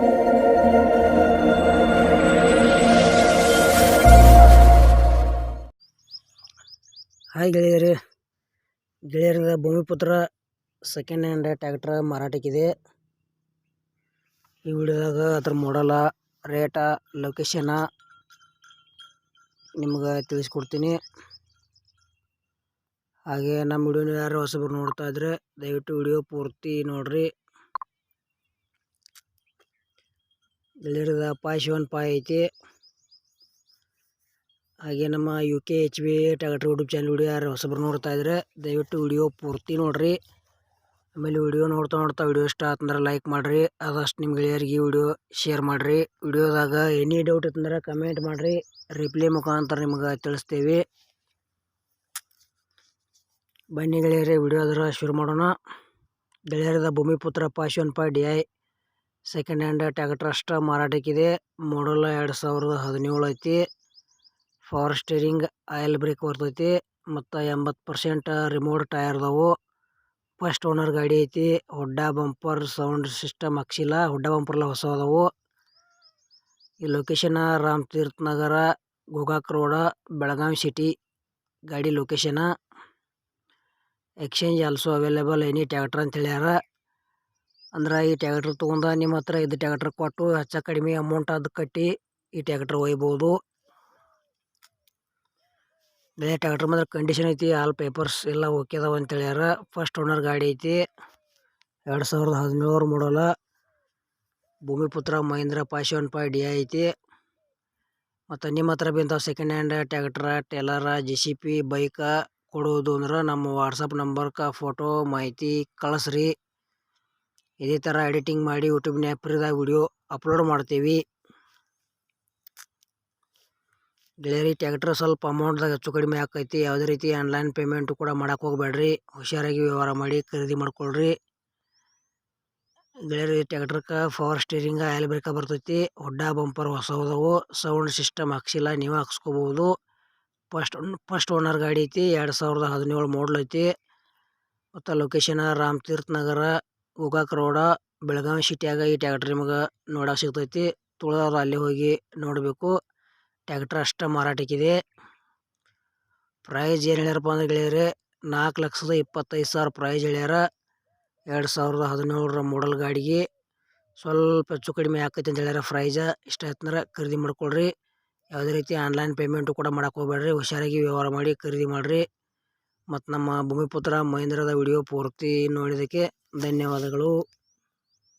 Hi ಗೆಳೆಯರೇ, ಗೆಳೆಯರದ Bhoomiputra second hand tractor ಮಾರಾಟಕ್ಕಿದೆ. ಈ ವಿಡಿಯೋದಾಗ ಅದ್ರ ಮಾಡಲ ರೇಟ ಲೊಕೇಶನ ನಿಮ್ಗೆ ತಿಳಿಸ್ಕೊಡ್ತೀನಿ. ಹಾಗೆ ನಮ್ಮ ವಿಡಿಯೋನ ಯಾರು ಹೊಸಬ್ರು ನೋಡ್ತಾ ಇದ್ರೆ ದಯವಿಟ್ಟು ವಿಡಿಯೋ ಪೂರ್ತಿ ನೋಡ್ರಿ. ಗೆಳೆಯರದ ಪಾಯ್ ಶಿವನ್ ಪಾಯ್ ಐತಿ. ಹಾಗೆ ನಮ್ಮ U K H B tractor YouTube channel video ಯಾರು ಹೊಸಬ್ರು ನೋಡ್ತಾ ಇದ್ರೆ, ದಯವಿಟ್ಟು ವಿಡಿಯೋ ಪೂರ್ತಿ ನೋಡ್ರಿ. ಆಮೇಲೆ ವಿಡಿಯೋ ನೋಡ್ತಾ ನೋಡ್ತಾ ವಿಡಿಯೋ ಇಷ್ಟ ಆತಂದ್ರೆ ಲೈಕ್ ಮಾಡಿರಿ. ಆದಷ್ಟು ನಿಮ್ಮ ಗೆಳೆಯರಿಗೆ ವಿಡಿಯೋ ಶೇರ್ ಮಾಡಿರಿ. ವಿಡಿಯೋದಾಗ ಎನಿ ಡೌಟ್ ಇತ್ತಂದ್ರೆ ಕಮೆಂಟ್ ಮಾಡಿರಿ. ರಿಪ್ಲೈ ಮುಖಾಂತರ ನಿಮ್ಗೆ ತಿಳಿಸ್ತೀವಿ. ಬನ್ನಿ ಗೆಳೆಯರೇ ವಿಡಿಯೋ ಅದರ ಶುರು ಮಾಡೋಣ. ಗೆಳೆಯರದ ಭೂಮಿಪುತ್ರ ಪಾಶ್ವನ್ ಪಾ D I second hand tractor ಅಷ್ಟ ಮಾರಾಟಕ್ಕಿದೆ. ಮಾಡಲ್ ಎರಡು ಸಾವಿರದ ಹದಿನೇಳು ಐತಿ. ಪವರ್ ಸ್ಟೇರಿಂಗ್ ಆಯಿಲ್ ಬ್ರೇಕ್ ಬರ್ತೈತಿ. ಮತ್ತು ಎಂಬತ್ತು ಪರ್ಸೆಂಟ್ ರಿಮೋಟ್ ಟೈರ್ ಅದಾವು. ಫಸ್ಟ್ ಓನರ್ ಗಾಡಿ ಐತಿ. ಹುಡ್ಡ ಬಂಪರ್ ಸೌಂಡ್ ಸಿಸ್ಟಮ್ ಹಾಕ್ಸಿಲ್ಲ ಹುಡ್ಡ ಬಂಪರ್ಲ ಹೊಸ ಅದಾವು. ಈ location Ram Tirth Nagar, Gokak road Belagavi city ಗಾಡಿ location exchange also available any tractor ಅಂತ ಹೇಳ್ಯಾರ. ಅಂದ್ರೆ ಈ ಟ್ಯಾಕ್ಟ್ರ್ ತೊಗೊಂಡ ನಿಮ್ಮ ಹತ್ರ ಇದು ಟ್ಯಾಕ್ಟ್ರ್ ಕೊಟ್ಟು ಹೆಚ್ಚ ಕಡಿಮೆ ಅಮೌಂಟ್ ಅದು ಕಟ್ಟಿ ಈ ಟ್ಯಾಕ್ಟ್ರ್ ಒಯ್ಬೋದು. ಬೇರೆ ಟ್ಯಾಕ್ಟ್ರ್ ಮಾತ್ರ ಕಂಡೀಷನ್ ಐತಿ ಆಲ್ ಪೇಪರ್ಸ್ ಎಲ್ಲ ಓಕೆ ಅದಾವ ಅಂತ ಹೇಳ್ಯಾರ. ಫಸ್ಟ್ ಓನರ್ ಗಾಡಿ ಐತಿ, ಎರಡು ಸಾವಿರದ ಹದಿನೇಳರ ಮಾಡಲ್ಲ ಭೂಮಿಪುತ್ರ ಮಹೇಂದ್ರ ಪಾಶಿ ಒನ್ ಫೈ ಡಿ ಐತಿ. ಮತ್ತು ನಿಮ್ಮ ಹತ್ರ B second hand tractor trailer G C P bike ಕೊಡೋದು ಅಂದ್ರೆ ನಮ್ಮ ವಾಟ್ಸಪ್ ನಂಬರ್ಕ ಫೋಟೋ ಮಾಹಿತಿ ಕಳಿಸ್ರಿ. ಇದೇ ಥರ ಎಡಿಟಿಂಗ್ ಮಾಡಿ ಯೂಟ್ಯೂಬ್ನ್ಯಾಗ ಫ್ರೀದಾಗ ವಿಡಿಯೋ ಅಪ್ಲೋಡ್ ಮಾಡ್ತೀವಿ. ಗೆಳೆಯರಿ ಟ್ಯಾಕ್ಟ್ರ್ ಸ್ವಲ್ಪ ಅಮೌಂಟ್ದಾಗ ಹೆಚ್ಚು ಕಡಿಮೆ ಆಕೈತಿ. ಯಾವುದೇ ರೀತಿ ಆನ್ಲೈನ್ ಪೇಮೆಂಟು ಕೂಡ ಮಾಡೋಕೆ ಹೋಗಬೇಡ್ರಿ. ಹುಷಾರಾಗಿ ವ್ಯವಹಾರ ಮಾಡಿ ಖರೀದಿ ಮಾಡ್ಕೊಳ್ರಿ. ಗೆಳೆಯರಿ ಟ್ಯಾಕ್ಟ್ರಕ್ಕೆ ಪವರ್ ಸ್ಟೀರಿಂಗ ಆಯಿಲ್ ಬ್ರೇಕ ಬರ್ತೈತಿ. ಹೊಡ್ಡ ಬಂಪರ್ ಹೊಸ ಹೋದವು. ಸೌಂಡ್ ಸಿಸ್ಟಮ್ ಹಾಕ್ಸಿಲ್ಲ, ನೀವು ಹಾಕ್ಸ್ಕೋಬೋದು ಫಸ್ಟ್ ಫಸ್ಟ್ ಓನರ್ ಗಾಡಿ ಐತಿ. ಎರಡು ಸಾವಿರದ ಹದಿನೇಳು ಮಾಡಲ್ ಐತಿ. ಮತ್ತು ಲೊಕೇಶನ್ ರಾಮ್ ತೀರ್ಥ ನಗರ. ಗೋಕಾಕ್ ರೋಡ ಬೆಳಗಾವಿ ಸಿಟಿಯಾಗ ಈ ಟ್ಯಾಕ್ಟ್ರ್ ನಿಮಗೆ ನೋಡಕ್ಕೆ ಸಿಗ್ತೈತಿ. ತುಳಿದವ್ರು ಅಲ್ಲಿ ಹೋಗಿ ನೋಡಬೇಕು. ಟ್ಯಾಕ್ಟ್ರ್ ಅಷ್ಟೇ ಮಾರಾಟಕ್ಕಿದೆ. ಪ್ರೈಸ್ ಏನು ಹೇಳ್ಯಾರಪ್ಪ ಅಂದ್ರೆ ಗೆಳೆಯರೆ, ನಾಲ್ಕು ಲಕ್ಷದ ಇಪ್ಪತ್ತೈದು ಸಾವಿರ ಪ್ರೈಸ್ ಹೇಳ್ಯಾರ. ಎರಡು ಸಾವಿರದ ಹದಿನೇಳರ ಮಾಡಲ್ ಗಾಡಿಗೆ ಸ್ವಲ್ಪ ಹೆಚ್ಚು ಕಡಿಮೆ ಆಕೈತಿ ಅಂತ ಹೇಳ್ಯಾರ ಪ್ರೈಜ ಇಷ್ಟ ಆಯ್ತಂದ್ರೆ ಖರೀದಿ ಮಾಡ್ಕೊಳ್ರಿ. ಯಾವುದೇ ರೀತಿ ಆನ್ಲೈನ್ ಪೇಮೆಂಟು ಕೂಡ ಮಾಡಕ್ಕೆ ಹೋಗ್ಬೇಡ್ರಿ ಹುಷಾರಾಗಿ ವ್ಯವಹಾರ ಮಾಡಿ ಖರೀದಿ ಮಾಡಿರಿ. ಮತ್ತು ನಮ್ಮ ಭೂಮಿಪುತ್ರ ಮಹೇಂದ್ರದ ವಿಡಿಯೋ ಪೂರ್ತಿ ನೋಡಿದ್ದಕ್ಕೆ ಧನ್ಯವಾದಗಳು.